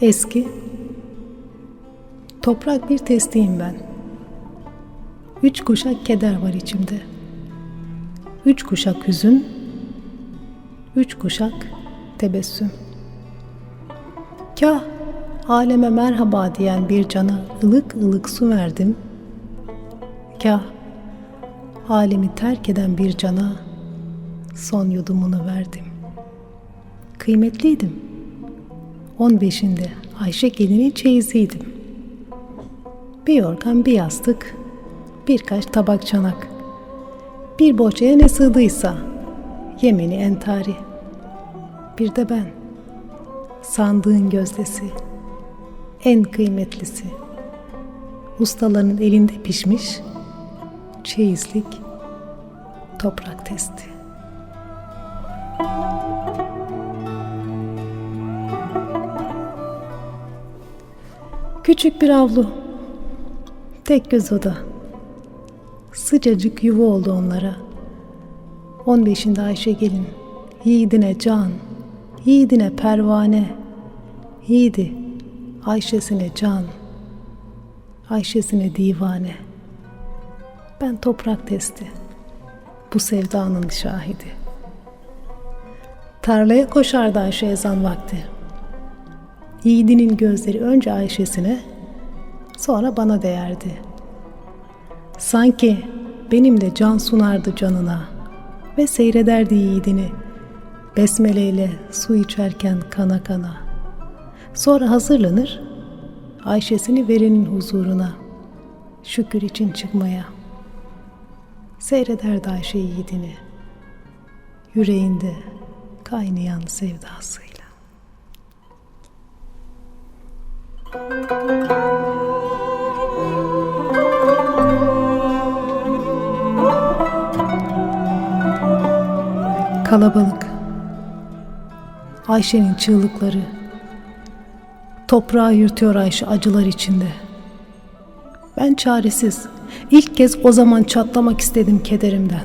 Eski, toprak bir testiyim ben. Üç kuşak keder var içimde. Üç kuşak hüzün, üç kuşak tebessüm. Kah aleme merhaba diyen bir cana ılık ılık su verdim. Kah alemi terk eden bir cana son yudumunu verdim. Kıymetliydim. 15'inde Ayşe gelinin çeyiziydim. Bir yorgan, bir yastık, birkaç tabak çanak. Bir bohçaya ne sığdıysa, yemeni entari. Bir de ben, sandığın gözdesi, en kıymetlisi. Ustaların elinde pişmiş, çeyizlik, toprak testi. Küçük bir avlu. Tek göz oda. Sıcacık yuva oldu onlara. 15'inde Ayşe gelin. Yiğidine can, yiğidine pervane. Yiğidi, Ayşesine can, Ayşesine divane. Ben toprak testi, bu sevdanın şahidi. Tarlaya koşardı Ayşe ezan vakti. Yiğidinin gözleri önce Ayşe'sine, sonra bana değerdi. Sanki benim de can sunardı canına ve seyrederdi yiğidini. Besmeleyle su içerken kana kana. Sonra hazırlanır, Ayşe'sini verenin huzuruna, şükür için çıkmaya. Seyrederdi Ayşe yiğidini, yüreğinde kaynayan sevdasıyla. Kalabalık. Ayşe'nin çığlıkları. Toprağı yürütüyor Ayşe acılar içinde. Ben çaresiz. İlk kez o zaman çatlamak istedim kederimden.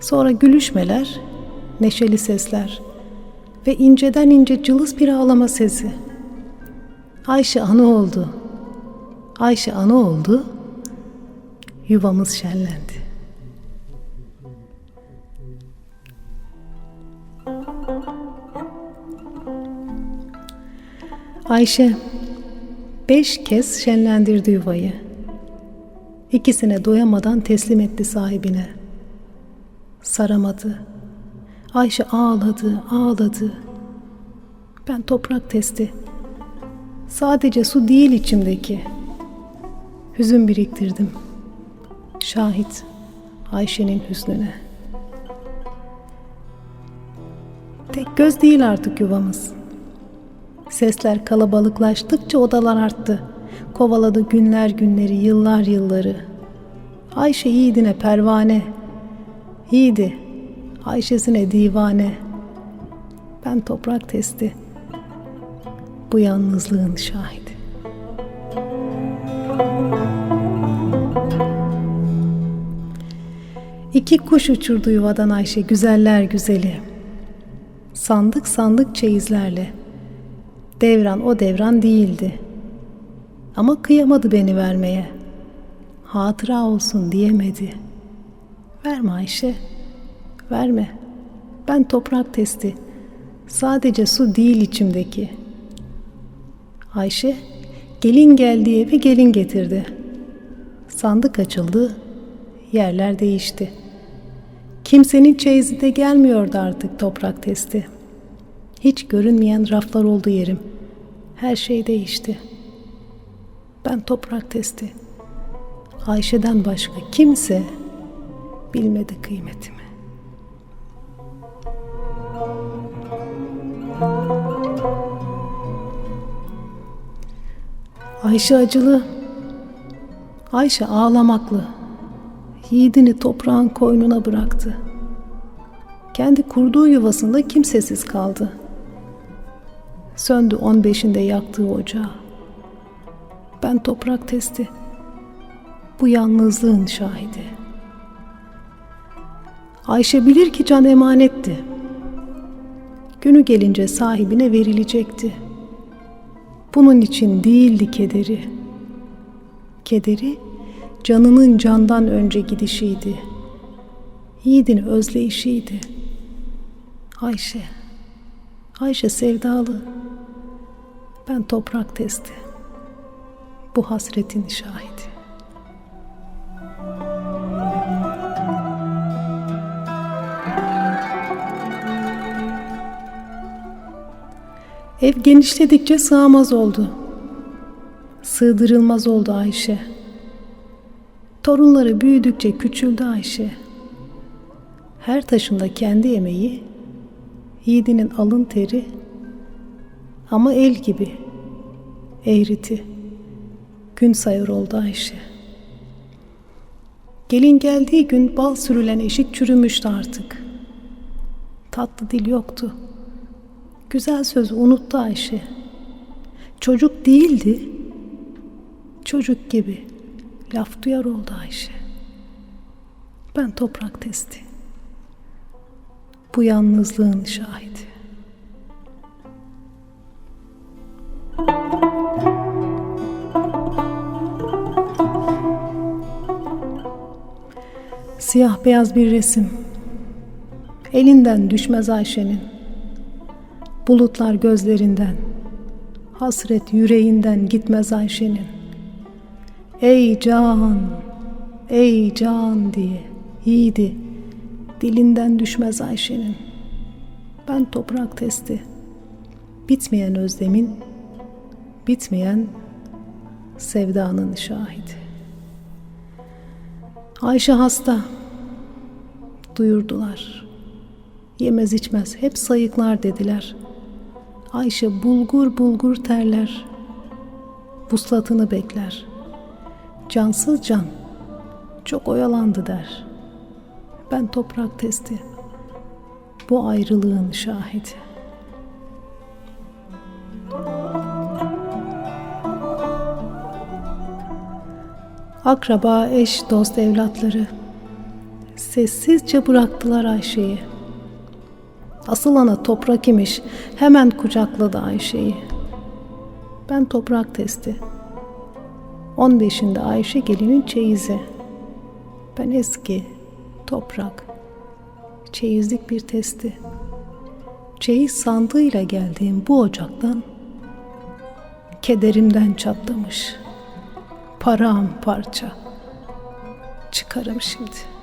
Sonra gülüşmeler, neşeli sesler ve inceden ince cılız bir ağlama sesi. Ayşe anı oldu. Ayşe anı oldu. Yuvamız şenlendi. Ayşe beş kez şenlendirdi yuvayı. İkisine doyamadan teslim etti sahibine. Saramadı. Ayşe ağladı, ağladı. Ben toprak testi. Sadece su değil içimdeki. Hüzün biriktirdim. Şahit Ayşe'nin hüznüne. Tek göz değil artık yuvamız. Sesler kalabalıklaştıkça odalar arttı. Kovaladı günler günleri, yıllar yılları. Ayşe yiğidine pervane. Yiğidi, Ayşe'sine divane. Ben toprak testi. Bu yalnızlığın şahidi. İki kuş uçurdu yuvadan Ayşe güzeller güzeli. Sandık sandık çeyizlerle. Devran o devran değildi. Ama kıyamadı beni vermeye. Hatıra olsun diyemedi. Verme Ayşe, verme. Ben toprak testi. Sadece su değil içimdeki. Ayşe, gelin geldi eve gelin getirdi. Sandık açıldı, yerler değişti. Kimsenin çeyizi de gelmiyordu artık toprak testi. Hiç görünmeyen raflar oldu yerim. Her şey değişti. Ben toprak testi. Ayşe'den başka kimse bilmedi kıymetimi. Ayşe acılı, Ayşe ağlamaklı, yiğidini toprağın koynuna bıraktı. Kendi kurduğu yuvasında kimsesiz kaldı. Söndü on beşinde yaktığı ocağı. Ben toprak testi, bu yalnızlığın şahidi. Ayşe bilir ki can emanetti. Günü gelince sahibine verilecekti. Bunun için değildi kederi. Kederi canının candan önce gidişiydi. Yiğidin özleyişiydi. Ayşe, Ayşe sevdalı. Ben toprak testi. Bu hasretin şahidi. Ev genişledikçe sığamaz oldu. Sığdırılmaz oldu Ayşe. Torunları büyüdükçe küçüldü Ayşe. Her taşında kendi emeği, yiğidinin alın teri ama el gibi eğriti. Gün sayır oldu Ayşe. Gelin geldiği gün bal sürülen eşik çürümüştü artık. Tatlı dil yoktu. Güzel sözü unuttu Ayşe. Çocuk değildi. Çocuk gibi laf duyar oldu Ayşe. Ben toprak testi. Bu yalnızlığın şahidi. Siyah beyaz bir resim. Elinden düşmez Ayşe'nin. Bulutlar gözlerinden. Hasret yüreğinden gitmez Ayşe'nin. Ey can, ey can diye yiğidi dilinden düşmez Ayşe'nin. Ben toprak testi. Bitmeyen özlemin, bitmeyen sevdanın şahidi. Ayşe hasta. Duyurdular. Yemez içmez hep sayıklar dediler. Ayşe bulgur bulgur terler. Vuslatını bekler. Cansız can. Çok oyalandı der. Ben toprak testi. Bu ayrılığın şahidi. Akraba, eş, dost, evlatları sessizce bıraktılar Ayşe'yi. Asıl ana toprak imiş, hemen kucakladı Ayşe'yi. Ben toprak testi. 15'inde Ayşe gelinin çeyizi. Ben eski, toprak, çeyizlik bir testi. Çeyiz sandığıyla geldiğim bu ocaktan kederimden çatlamış.'' paramparça çıkarım şimdi.''